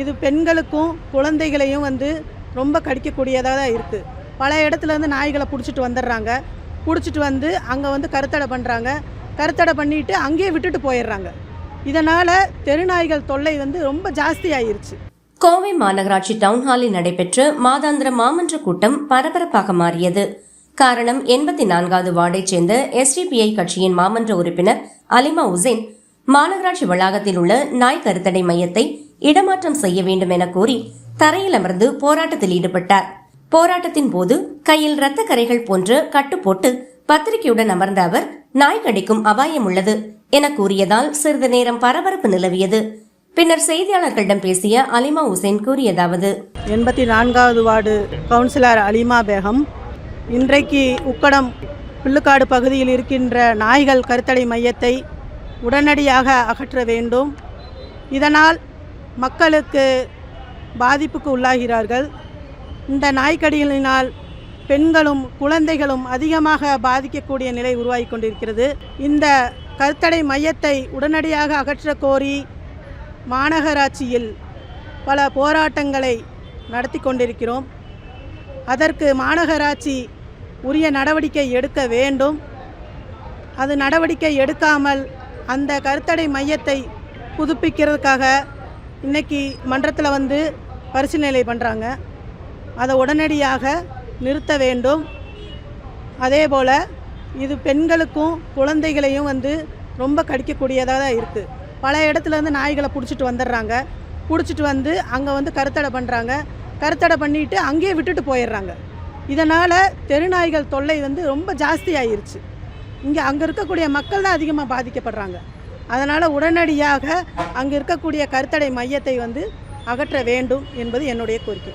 இது பெண்களுக்கும் குழந்தைகளையும் வந்து ரொம்ப கடிக்கக்கூடியதாக தான் இருக்குது பல இடத்துலேருந்து நாய்களை பிடிச்சிட்டு வந்துடுறாங்க. பிடிச்சிட்டு வந்து அங்கே வந்து கருத்தடை பண்ணுறாங்க கருத்தடை பண்ணிட்டு அங்கேயே விட்டுட்டு போயிடுறாங்க. இதனால் தெருநாய்கள் தொல்லை வந்து ரொம்ப ஜாஸ்தி ஆயிருச்சு. கோவை மாநகராட்சி டவுன்ஹாலில் நடைபெற்ற மாதாந்திர மாமன்ற கூட்டம் பரபரப்பாக மாறியது. காரணம் எண்பத்தி நான்காவது வார்டைச் சேர்ந்த எஸ்டிபிஐ கட்சியின் மாமன்ற உறுப்பினர் அலிமா உசேன். மாநகராட்சி வளாகத்தில் உள்ள நாய் கருத்தடை மையத்தை இடமாற்றம் செய்ய வேண்டும் என கூறி தரையில் அமர்ந்து போராட்டத்தில் ஈடுபட்டார். போராட்டத்தின் போது கையில் இரத்த கரைகள் போன்று கட்டு போட்டு பத்திரிகையுடன் அமர்ந்த அவர் நாய் கடிக்கும் அபாயம் உள்ளது என கூறியதால் சிறிது நேரம் பரபரப்பு நிலவியது. பின்னர் செய்தியாளர்களிடம் பேசிய அலிமா உசேன் கூறியதாவது எண்பத்தி நான்காவது வார்டு கவுன்சிலர் அலிமா பேகம் இன்றைக்கு உக்கடம் பிள்ளுக்காடு பகுதியில் இருக்கின்ற நாய்கள் கருத்தடை மையத்தை உடனடியாக அகற்ற வேண்டும். இதனால் மக்களுக்கு பாதிப்புக்கு உள்ளாகிறார்கள். இந்த நாய்க்கடிகளினால் பெண்களும் குழந்தைகளும் அதிகமாக பாதிக்கக்கூடிய நிலை உருவாகி கொண்டிருக்கிறது. இந்த கருத்தடை மையத்தை உடனடியாக அகற்றக் கோரி மாநகராட்சியில் பல போராட்டங்களை நடத்தி கொண்டிருக்கிறோம். அதற்கு மாநகராட்சி உரிய நடவடிக்கை எடுக்க வேண்டும். அது நடவடிக்கை எடுக்காமல் அந்த கருத்தடை மையத்தை புதுப்பிக்கிறதுக்காக இன்னைக்கு மன்றத்தில் வந்து பரிசீலனை பண்ணுறாங்க அதை உடனடியாக நிறுத்த வேண்டும். அதே போல் இது பெண்களுக்கும் குழந்தைகளையும் வந்து ரொம்ப கடிக்கக்கூடியதாக தான் இருக்குது பல இடத்துலருந்து நாய்களை பிடிச்சிட்டு வந்துடுறாங்க. பிடிச்சிட்டு வந்து அங்கே வந்து கருத்தடை பண்ணுறாங்க கருத்தடை பண்ணிட்டு அங்கேயே விட்டுட்டு போயிடுறாங்க. இதனால் தெருநாய்கள் தொல்லை வந்து ரொம்ப ஜாஸ்தி ஆயிருச்சு இங்கே அங்கே இருக்கக்கூடிய மக்கள் தான் அதிகமாக பாதிக்கப்படுறாங்க. அதனால் உடனடியாக அங்கு இருக்கக்கூடிய கருத்தடை மையத்தை வந்து அகற்ற வேண்டும் என்பது என்னுடைய கோரிக்கை.